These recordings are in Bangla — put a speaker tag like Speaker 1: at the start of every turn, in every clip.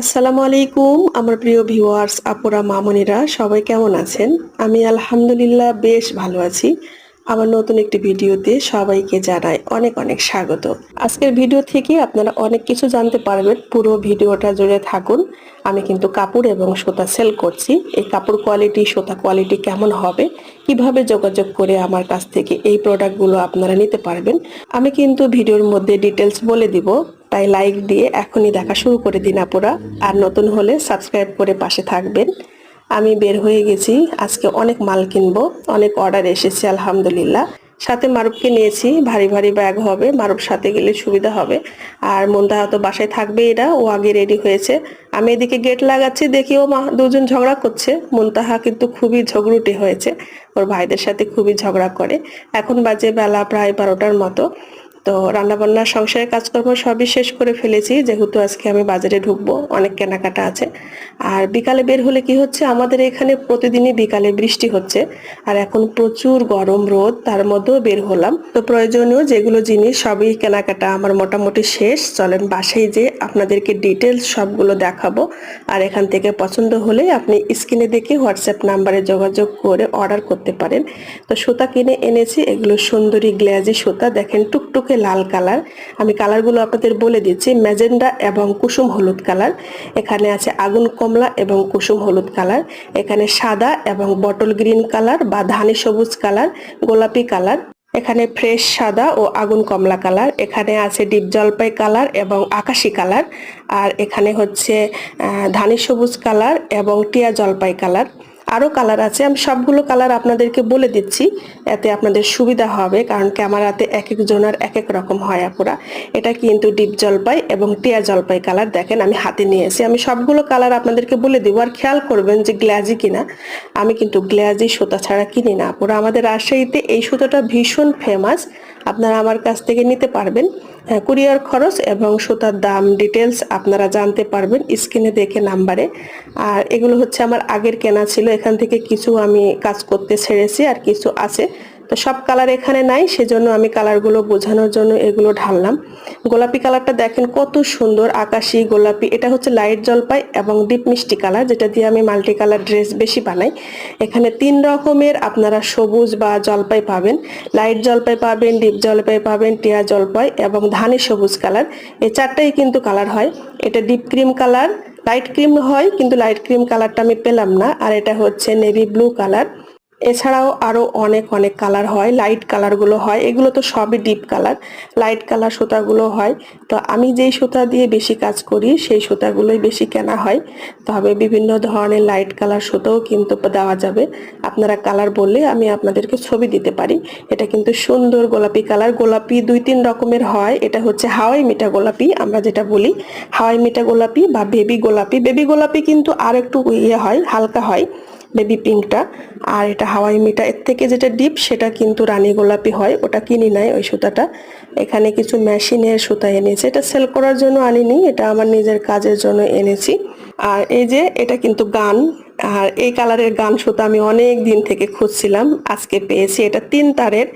Speaker 1: আসসালামু আলাইকুম, আমার প্রিয় ভিউয়ার্স, আপুরা মামনিরা সবাই কেমন আছেন? আমি আলহামদুলিল্লাহ বেশ ভালো আছি। আমার নতুন একটি ভিডিওতে সবাইকে জানাই অনেক অনেক স্বাগত। আজকের ভিডিও থেকে আপনারা অনেক কিছু জানতে পারবেন। পুরো ভিডিওটা জুড়ে থাকুন। আমি কিন্তু কাপড় এবং সুতা সেল করছি। এই কাপড় কোয়ালিটি, সুতা কোয়ালিটি কেমন হবে, কীভাবে যোগাযোগ করে আমার কাছ থেকে এই প্রোডাক্টগুলো আপনারা নিতে পারবেন, আমি কিন্তু ভিডিওর মধ্যে ডিটেলস বলে দিব। তাই লাইক দিয়ে এখনই দেখা শুরু করে দিন আপুরা। আর নতুন হলে সাবস্ক্রাইব করে পাশে থাকবেন। আমি বের হয়ে গেছি। আজকে অনেক মাল কিনবো। অনেক অর্ডার এসেছে, আলহামদুলিল্লাহ। সাথে মারুফকে নিয়েছি। ভারী ভারী ব্যাগ হবে। মারুফ সাথে গেলে সুবিধা হবে। আর মন্দাহা তো বাসায় থাকবে এরা। ও আগে রেডি হয়েছে। আমি এদিকে গেট লাগাচ্ছি। দেখি ও মা, দুজন ঝগড়া করছে। মন্তাহা কিন্তু খুবই ঝগড়ুটে হয়েছে। ওর ভাইদের সাথে খুবই ঝগড়া করে। এখন বাজে বেলা প্রায় বারোটার মতো। তো রান্নাবান্না, সংসারের কাজকর্ম সবই শেষ করে ফেলেছি। যেহেতু আজকে আমি বাজারে ঢুকবো, অনেক কেনাকাটা আছে। আর বিকালে বের হলে কি হচ্ছে, আমাদের এখানে প্রতিদিনই বিকালে বৃষ্টি হচ্ছে। আর এখন প্রচুর গরম রোদ, তার মধ্যেও বের হলাম। তো প্রয়োজনীয় যেগুলো জিনিস, সবই কেনাকাটা আমার মোটামুটি শেষ। চলেন বাসায় যে আপনাদেরকে ডিটেলস সবগুলো দেখাবো। আর এখান থেকে পছন্দ হলে আপনি স্ক্রিনে দেখে হোয়াটসঅ্যাপ নাম্বারে যোগাযোগ করে অর্ডার করতে পারেন। তো সুতা কিনে এনেছি, এগুলো সুন্দরী গ্ল্যাজি সুতা। দেখেন টুকটুকে লাল কালার। আমি কালারগুলো আপনাদের বলে দিচ্ছি। ম্যাজেন্ডা এবং কুসুম হলুদ কালার। এখানে আছে আগুন, কমলা এবং কুসুম হলুদ কালার। এখানে সাদা এবং বটল গ্রিন কালার বা ধানি সবুজ কালার, গোলাপি কালার। এখানে ফ্রেশ সাদা ও আগুন, কমলা কালার। এখানে আছে ডিপ জলপাই কালার এবং আকাশি কালার। আর এখানে হচ্ছে ধানি সবুজ কালার এবং টিয়া জলপাই কালার। আরও কালার আছে। আমি সবগুলো কালার আপনাদেরকে বলে দিচ্ছি, এতে আপনাদের সুবিধা হবে, কারণ ক্যামেরাতে এক এক জনের এক এক রকম হয় আপুরা। এটা কিন্তু ডিপ জলপাই এবং টিয়া জলপাই কালার দেখেন আমি হাতে নিয়েছি। আমি সবগুলো কালার আপনাদেরকে বলে দেবো, আর খেয়াল করবেন যে গ্লাজি কিনা। আমি কিন্তু গ্লাজি সুতা ছাড়া কিনি না আপুরা। আমাদের রাজশাহীতে এই সুতোটা ভীষণ ফেমাস আপনারা আমার কাছ থেকে নিতে পারবেন কুরিয়ার খরচ এবং সুতার দাম ডিটেলস আপনারা জানতে পারবেন স্ক্রিনে দেখে নাম্বারে। আর এগুলো হচ্ছে আমার আগের কেনা ছিল, এখান থেকে কিছু আমি কাজ করতে ছেড়েছি আর কিছু আছে। তো সব কালার এখানে নাই, সেজন্য আমি কালারগুলো বোঝানোর জন্য এগুলো ঢাললাম। গোলাপি কালারটা দেখেন কত সুন্দর, আকাশি, গোলাপি। এটা হচ্ছে লাইট জলপাই এবং ডিপ মিষ্টি কালার যেটা দিয়ে আমি মাল্টি কালার ড্রেস বেশি বানাই। এখানে তিন রকমের আপনারা সবুজ বা জলপাই পাবেন। লাইট জলপাই পাবেন ডিপ জলপাই পাবেন, টিয়া জলপাই এবং ধানি সবুজ কালার এই চারটাই কিন্তু কালার হয়। এটা deep cream colour light cream হয়, কিন্তু লাইট ক্রিম কালারটা আমি পেলাম না। আর এটা হচ্ছে নেভি ব্লু কালার এছাড়াও আরও অনেক অনেক কালার হয়। লাইট কালারগুলো হয়। এগুলো তো সবই ডিপ কালার লাইট কালার সুতাগুলো হয়। তো আমি যেই সুতা দিয়ে বেশি কাজ করি, সেই সুতাগুলোই বেশি কেনা হয়। তবে বিভিন্ন ধরনের লাইট কালার সুতাও কিন্তু দেওয়া যাবে। আপনারা কালার বললে আমি আপনাদেরকে ছবি দিতে পারি। এটা কিন্তু সুন্দর গোলাপি কালার গোলাপি দুই, তিন রকমের হয়। এটা হচ্ছে হাওয়াই মিঠা গোলাপি, আমরা যেটা বলি। হাওয়াই মিঠা গোলাপি বা বেবি গোলাপি। বেবি গোলাপি কিন্তু আর একটু ইয়ে হয়, হালকা হয়। বেবি পিঙ্কটা আর এটা হাওয়াই মিটা এর থেকে যেটা ডিপ সেটা কিন্তু রানী গোলাপি হয়, ওটা কিনি নাই ওই সুতাটা। এখানে কিছু মেশিনের সুতা এনেছি, এটা সেল করার জন্য আনিনি, এটা আমার নিজের কাজের জন্য এনেছি। আর এই যে, এটা কিন্তু গান আর এই কালারের গান সুতা আমি অনেক দিন থেকে খুঁজছিলাম, আজকে পেয়েছি। এটা তিন তারের,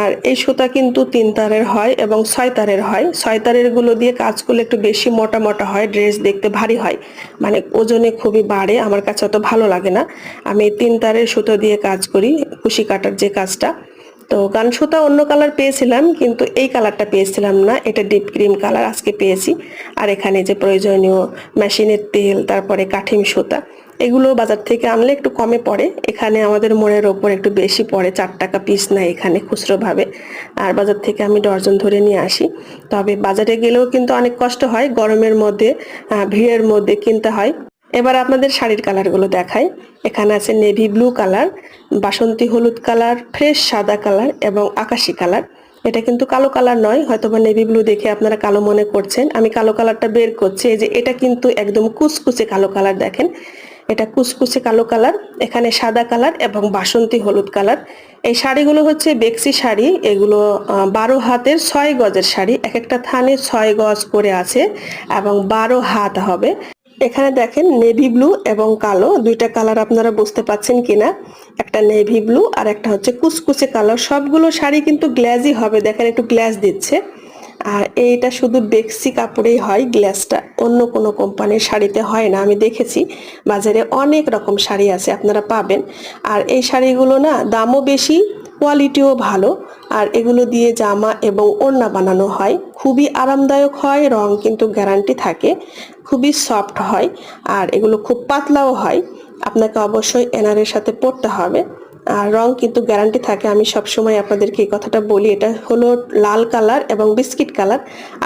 Speaker 1: আর এই সুতা কিন্তু তিন তারের হয় এবং ছয় তারের হয়। ছয় তারেরগুলো দিয়ে কাজ করলে একটু বেশি মোটা মোটা হয়, ড্রেস দেখতে ভারী হয়। মানে ওজনে খুবই বাড়ে, আমার কাছে অত ভালো লাগে না। আমি তিন তারের সুতো দিয়ে কাজ করি, কুশি কাটার যে কাজটা। তো গান সুতা অন্য কালার পেয়েছিলাম, কিন্তু এই কালারটা পেয়েছিলাম না। এটা ডিপ ক্রিম কালার, আজকে পেয়েছি। আর এখানে যে প্রয়োজনীয় মেশিনের তেল, তারপরে কাঠিম সুতা। এগুলো বাজার থেকে আনলে একটু কমে পড়ে। এখানে আমাদের মোড়ের ওপর একটু বেশি পড়ে, চার টাকা পিস না এখানে খুচরো ভাবে। আর বাজার থেকে আমি ডর্জন ধরে নিয়ে আসি। তবে বাজারে গেলেও কিন্তু অনেক কষ্ট হয়, গরমের মধ্যে ভিড়ের মধ্যে কিনতে হয়। এবার আপনাদের শাড়ির কালারগুলো দেখাই। এখানে আছে নেভি ব্লু কালার বাসন্তী হলুদ কালার ফ্রেশ সাদা কালার এবং আকাশি কালার এটা কিন্তু কালো কালার নয় হয়তো বা নেভি ব্লু দেখে আপনারা কালো মনে করছেন। আমি কালো কালারটা বের করছি, এই যে এটা কিন্তু একদম কুচকুচে কালো কালার দেখেন। এটা কুচকুচে কালো কালার, এখানে সাদা কালার এবং বাসন্তী হলুদ কালার। এই শাড়িগুলো হচ্ছে বেক্সি শাড়ি, এগুলো বারো হাতের ছয় গজের শাড়ি, এক একটা থানে ছয় গজ করে আছে এবং বারো হাত হবে। এখানে দেখেন নেভি ব্লু এবং কালো, দুইটা কালার আপনারা বুঝতে পাচ্ছেন কিনা। একটা নেভি ব্লু আর একটা হচ্ছে কুচকুচে কালো। সবগুলো শাড়ি কিন্তু গ্ল্যাজই হবে, দেখেন একটু গ্ল্যাজ দিচ্ছে। আর এইটা শুধু বেক্সি কাপড়েই হয় গ্লাসটা অন্য কোনো কোম্পানির শাড়িতে হয় না। আমি দেখেছি, বাজারে অনেক রকম শাড়ি আছে, আপনারা পাবেন। আর এই শাড়িগুলো না, দামও বেশি কোয়ালিটিও ভালো। আর এগুলো দিয়ে জামা এবং ওড়না বানানো হয়। খুবই আরামদায়ক হয়, রং কিন্তু গ্যারান্টি থাকে। খুবই সফট হয়, আর এগুলো খুব পাতলাও হয়। আপনাকে অবশ্যই এনারের সাথে পরতে হবে। রং কিন্তু গ্যারান্টি থাকে। আমি সব সময় আপনাদেরকে এই কথাটা বলি, এটা হলো লাল কালার এবং বিস্কিট কালার।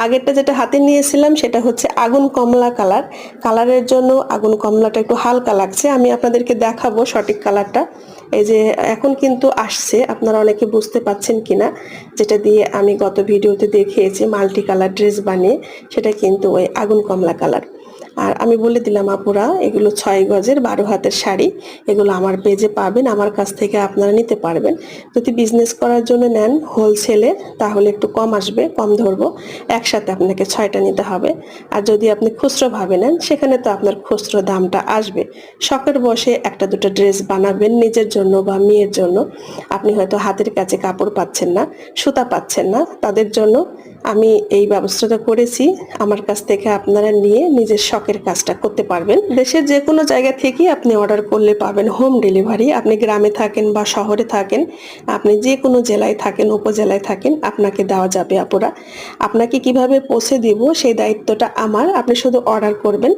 Speaker 1: আগেরটা যেটা হাতে নিয়েছিলাম, সেটা হচ্ছে আগুন কমলা কালার। কালারের জন্য আগুন কমলাটা একটু হালকা লাগছে। আমি আপনাদেরকে দেখাবো সঠিক কালারটা। এই যে এখন কিন্তু আসছে, আপনারা অনেকে বুঝতে পাচ্ছেন কিনা, যেটা দিয়ে আমি গত ভিডিওতে দেখিয়েছি মাল্টি কালার ড্রেস বানিয়ে, সেটা কিন্তু ওই আগুন কমলা কালার। আর আমি বলে দিলাম, আপুরা, এগুলো ছয় গজের বারো হাতের শাড়ি। এগুলো আমার পেজে পাবেন, আমার কাছ থেকে আপনারা নিতে পারবেন। যদি বিজনেস করার জন্য নেন হোলসেলে তাহলে একটু কম আসবে, কম ধরবো। একসাথে আপনাকে ছয়টা নিতে হবে। আর যদি আপনি খুচরো ভাবে নেন, সেখানে তো আপনার খুচরো দামটা আসবে। শখের বসে একটা দুটো ড্রেস বানাবেন নিজের জন্য বা মেয়ের জন্য। আপনি হয়তো হাতের কাছে কাপড় পাচ্ছেন না, সুতা পাচ্ছেন না। তাদের জন্য আমি এই ব্যবস্থাটা করেছি। আমার কাছ থেকে আপনারা নিয়ে নিজের শখের কাজটা করতে পারবেন। দেশের যে কোনো জায়গা থেকে আপনি অর্ডার করলে পাবেন হোম ডেলিভারি। আপনি গ্রামে থাকেন বা শহরে থাকেন, আপনি যে কোনো জেলায় থাকেন, উপজেলায় থাকেন, আপনাকে দেওয়া যাবে আপুরা। আপনাকে কীভাবে পৌঁছে দিব সেই দায়িত্বটা আমার। আপনি শুধু অর্ডার করবেন।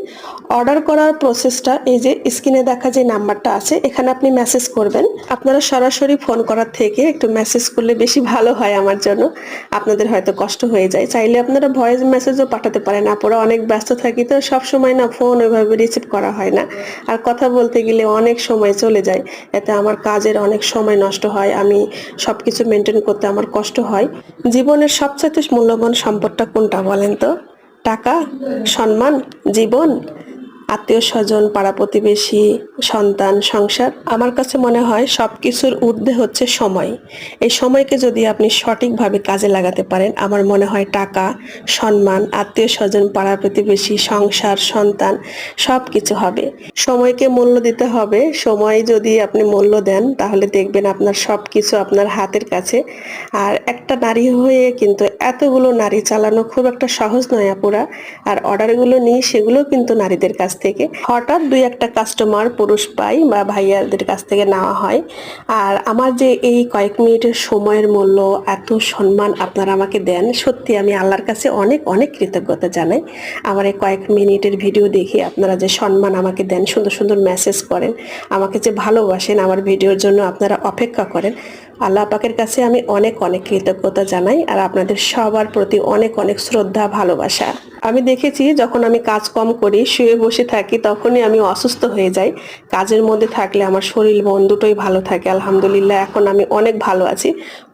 Speaker 1: অর্ডার করার প্রসেসটা এই যে স্ক্রিনে দেখা যে নাম্বারটা আছে, এখানে আপনি মেসেজ করবেন। আপনারা সরাসরি ফোন করার থেকে একটু মেসেজ করলে বেশি ভালো হয় আমার জন্য। আপনাদের হয়তো কষ্ট হয়ে যায়। চাইলে আপনারা ভয়েস মেসেজও পাঠাতে পারেন। আপুরা অনেক ব্যস্ত থাকি তো সব সময় না ফোন ওইভাবে রিসিভ করা হয় না। আর কথা বলতে গেলে অনেক সময় চলে যায়। এতে আমার কাজের অনেক সময় নষ্ট হয়। আমি সব কিছু মেনটেন করতে আমার কষ্ট হয়। জীবনের সবচেয়ে মূল্যবান সম্পদটা কোনটা বলেন তো? টাকা? সম্মান? জীবন? আত্মীয় স্বজন, পাড়া প্রতিবেশী, সন্তান, সংসার, আমার কাছে মনে হয় সব কিছুর ঊর্ধ্বে হচ্ছে সময়। এই সময়কে যদি আপনি সঠিকভাবে কাজে লাগাতে পারেন, আমার মনে হয় টাকা, সম্মান, আত্মীয় স্বজন, পাড়া প্রতিবেশী, সংসার, সন্তান সব কিছু হবে। সময়কে মূল্য দিতে হবে। সময় যদি আপনি মূল্য দেন, তাহলে দেখবেন আপনার সব কিছু আপনার হাতের কাছে। আর একটা নারী হয়ে কিন্তু এতগুলো নারী চালানো খুব একটা সহজ নয় আপুরা। আর অর্ডারগুলো নিই সেগুলো কিন্তু নারীদের কাছ থেকে হঠাৎ দুই একটা কাস্টমার পুরুষ পাই বা ভাইয়াদের কাছ থেকে নেওয়া হয়। আর আমার যে এই কয়েক মিনিটের সময়ের মূল্য, এত সম্মান আপনারা আমাকে দেন, সত্যি আমি আল্লাহর কাছে অনেক অনেক কৃতজ্ঞতা জানাই। আমার এই কয়েক মিনিটের ভিডিও দেখে আপনারা যে সম্মান আমাকে দেন, সুন্দর সুন্দর মেসেজ করেন, আমাকে যে ভালোবাসেন, আমার ভিডিওর জন্য আপনারা অপেক্ষা করেন। আল্লাহ পাকের কাছে আমি অনেক অনেক কৃতজ্ঞতা জানাই আর আপনাদের সবার প্রতি অনেক অনেক শ্রদ্ধা, ভালোবাসা। আমি দেখেছি যখন আমি কাজ কম করি, শুয়ে বসে থাকি, তখনই আমি অসুস্থ হয়ে যাই। কাজের মধ্যে থাকলে আমার শরীর, মন দুটোই ভালো থাকে, আলহামদুলিল্লাহ। এখন আমি অনেক ভালো আছি।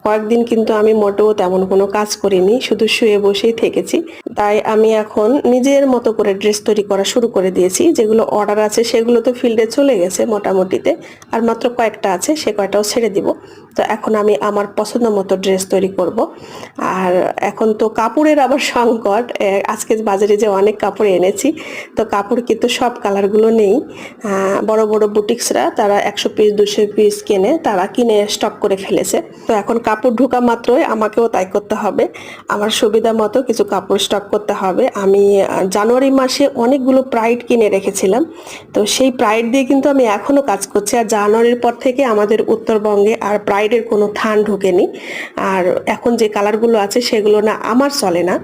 Speaker 1: কয়েকদিন কিন্তু আমি মোটেও তেমন কোনো কাজ করিনি, শুধু শুয়ে বসেই থেকেছি। তাই আমি এখন নিজের মতো করে ড্রেস তৈরি করা শুরু করে দিয়েছি, যেগুলো অর্ডার আছে সেগুলো তো ফিল্ডে চলে গেছে মোটামুটিতে, আর মাত্র কয়েকটা আছে, সে কয়টাও ছেড়ে দিব। তো এখন আমি আমার পছন্দ মতো ড্রেস তৈরি করব। আর এখন তো কাপড়ের আবার সংকট আজকে বাজারে যে অনেক কাপড় এনেছি, তো কাপড় কিন্তু সব কালারগুলো নেই। বড় বড় বুটিক্সরা তারা একশো পিস দুশো পিস কেনে, তারা কিনে স্টক করে ফেলেছে। তো এখন কাপড় ঢোকা মাত্রই আমাকেও তাই করতে হবে। আমার সুবিধা মতো কিছু কাপড় স্টক করতে হবে। আমি জানুয়ারি মাসে অনেকগুলো প্রাইড কিনে রেখেছিলাম। তো সেই প্রাইড দিয়ে কিন্তু আমি এখনও কাজ করছি। আর জানুয়ারির পর থেকে আমাদের উত্তরবঙ্গে আর প্রাইডের কোনো থান ঢোকেনি। আর এখন যে কালারগুলো আছে সেগুলো না, আমার চলে না।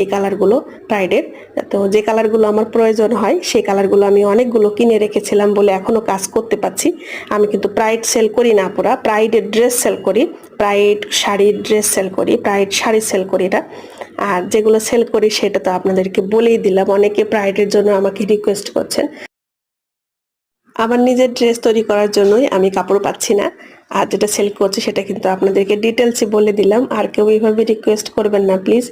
Speaker 1: এই কালারগুলো প্রাইডের তো যে কালারগুলো আমার প্রয়োজন হয়, সেই কালারগুলো আমি অনেকগুলো কিনে রেখেছিলাম বলে এখনও কাজ করতে পারছি। আমি কিন্তু প্রাইড সেল করি না পুরা প্রাইডের ড্রেস সেল করি। প্রাইড শাড়ির ড্রেস সেল করি প্রাইড শাড়ি সেল করি এটা। আর যেগুলো সেল করি সেটা তো আপনাদেরকে বলেই দিলাম, অনেকে প্রাইডের জন্য আমাকে রিকোয়েস্ট করছেন। আমার নিজের ড্রেস তৈরি করার জন্যই আমি কাপড় পাচ্ছি না। আর যেটা সেল করছি সেটা কিন্তু আপনাদেরকে ডিটেলসে বলে দিলাম। আর কেউ এইভাবে রিকোয়েস্ট করবেন না প্লিজ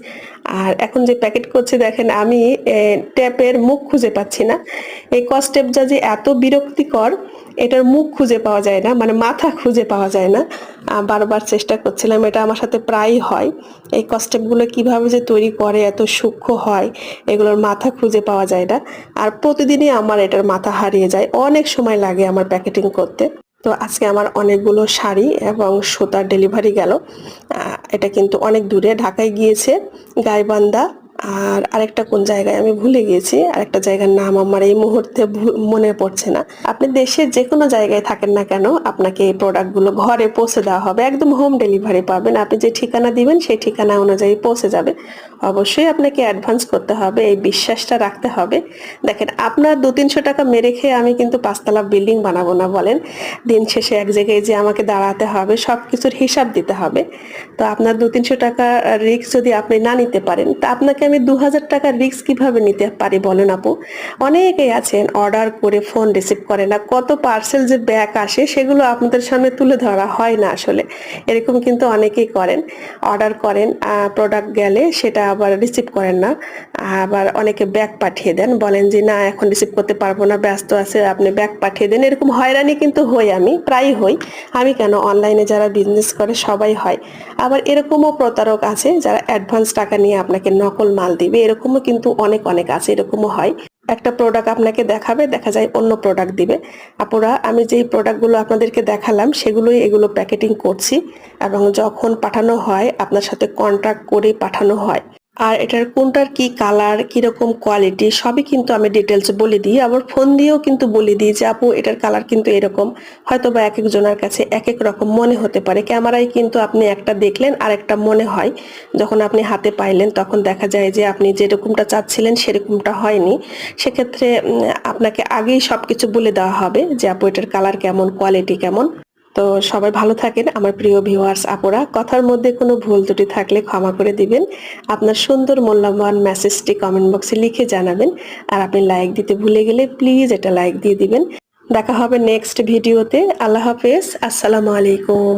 Speaker 1: আর এখন যে প্যাকেট করছি, দেখেন আমি ট্যাপের মুখ খুঁজে পাচ্ছি না। এই কস্টেপ যা যে এত বিরক্তিকর, এটার মুখ খুঁজে পাওয়া যায় না মানে মাথা খুঁজে পাওয়া যায় না। বারবার চেষ্টা করছিলাম, এটা আমার সাথে প্রায়ই হয়। এই কস্টেপগুলো কীভাবে যে তৈরি করে, এত সূক্ষ্ম হয়, এগুলোর মাথা খুঁজে পাওয়া যায় না। আর প্রতিদিনই আমার এটার মাথা হারিয়ে যায়। অনেক সময় লাগে আমার প্যাকেটিং করতে। তো আজকে আমার অনেকগুলো শাড়ি এবং সুতার ডেলিভারি গেল। এটা কিন্তু অনেক দূরে, ঢাকায় গিয়েছে গাইবান্ধা। আর আরেকটা কোন জায়গায় আমি ভুলে গিয়েছি, আরেকটা জায়গার নাম আমার এই মুহূর্তে মনে পড়ছে না। আপনি দেশের যে কোনো জায়গায় থাকেন না কেন, আপনাকে এই প্রোডাক্টগুলো ঘরে পৌঁছে দেওয়া হবে। একদম হোম ডেলিভারি পাবেন। আপনি যে ঠিকানা দিবেন, সেই ঠিকানা অনুযায়ী পৌঁছে যাবে। অবশ্যই আপনাকে অ্যাডভান্স করতে হবে, এই বিশ্বাসটা রাখতে হবে। দেখেন, আপনার দু তিনশো টাকা মেরে খেয়ে আমি কিন্তু পাঁচতলা বিল্ডিং বানাবো না বলেন। দিন শেষে এক জায়গায় যে আমাকে দাঁড়াতে হবে সব কিছুর হিসাব দিতে হবে। তো আপনার দু তিনশো টাকা রিস্ক যদি আপনি না নিতে পারেন, তা আপনাকে আমি দু হাজার টাকার রিস্ক কীভাবে নিতে পারি বলেন আপু? অনেকেই আছেন অর্ডার করে ফোন রিসিভ করে না। কত পার্সেল যে ব্যাক আসে সেগুলো আপনাদের সামনে তুলে ধরা হয় না আসলে। এরকম কিন্তু অনেকেই করেন। অর্ডার করেন প্রোডাক্ট গেলে সেটা আবার রিসিভ করেন না। আবার অনেকে ব্যাগ পাঠিয়ে দেন। বলেন যে, না, এখন রিসিভ করতে পারব না, ব্যস্ত আছে, আপনি ব্যাগ পাঠিয়ে দেন। এরকম হয়রানি কিন্তু হই আমি প্রায় হই। আমি কেন? অনলাইনে যারা বিজনেস করে সবাই হয়। আবার এরকমও প্রতারক আছে যারা অ্যাডভান্স টাকা নিয়ে আপনাকে নকল মাল দিবে, এরকমও কিন্তু অনেক অনেক আছে, এরকমও হয়। একটা প্রোডাক্ট আপনাকে দেখাবে, দেখা যায় অন্য প্রোডাক্ট দিবে। আপনারা আমি যেই প্রোডাক্টগুলো আপনাদেরকে দেখালাম, সেগুলোই এগুলো প্যাকেটিং করছি। এবং যখন পাঠানো হয়, আপনার সাথে কন্ট্রাক্ট করে পাঠানো হয়। আর এটার কোনটার কি কালার কীরকম কোয়ালিটি সবই কিন্তু আমি ডিটেলস বলে দিই। আবার ফোন দিয়েও কিন্তু বলে দিই যে, আপু, এটার কালার কিন্তু এরকম। হয়তো বা এক একজনের কাছে এক এক রকম মনে হতে পারে। ক্যামেরায় কিন্তু আপনি একটা দেখলেন আর একটা মনে হয়। যখন আপনি হাতে পাইলেন, তখন দেখা যায় যে, আপনি যেরকমটা চাচ্ছিলেন, সেরকমটা হয়নি। সেক্ষেত্রে আপনাকে আগেই সবকিছু বলে দেওয়া হবে যে, আপু, এটার কালার কেমন কোয়ালিটি কেমন? তো সবাই ভালো থাকেন, আমার প্রিয় ভিউয়ার্স আপুরা। কথার মধ্যে কোনো ভুল ত্রুটি থাকলে ক্ষমা করে দিবেন। আপনার সুন্দর, মূল্যবান মেসেজটি কমেন্ট বক্সে লিখে জানাবেন। আর আপনি লাইক দিতে ভুলে গেলে প্লিজ এটা লাইক দিয়ে দিবেন। দেখা হবে নেক্সট ভিডিওতে আল্লাহ হাফেজ। আসসালামু আলাইকুম।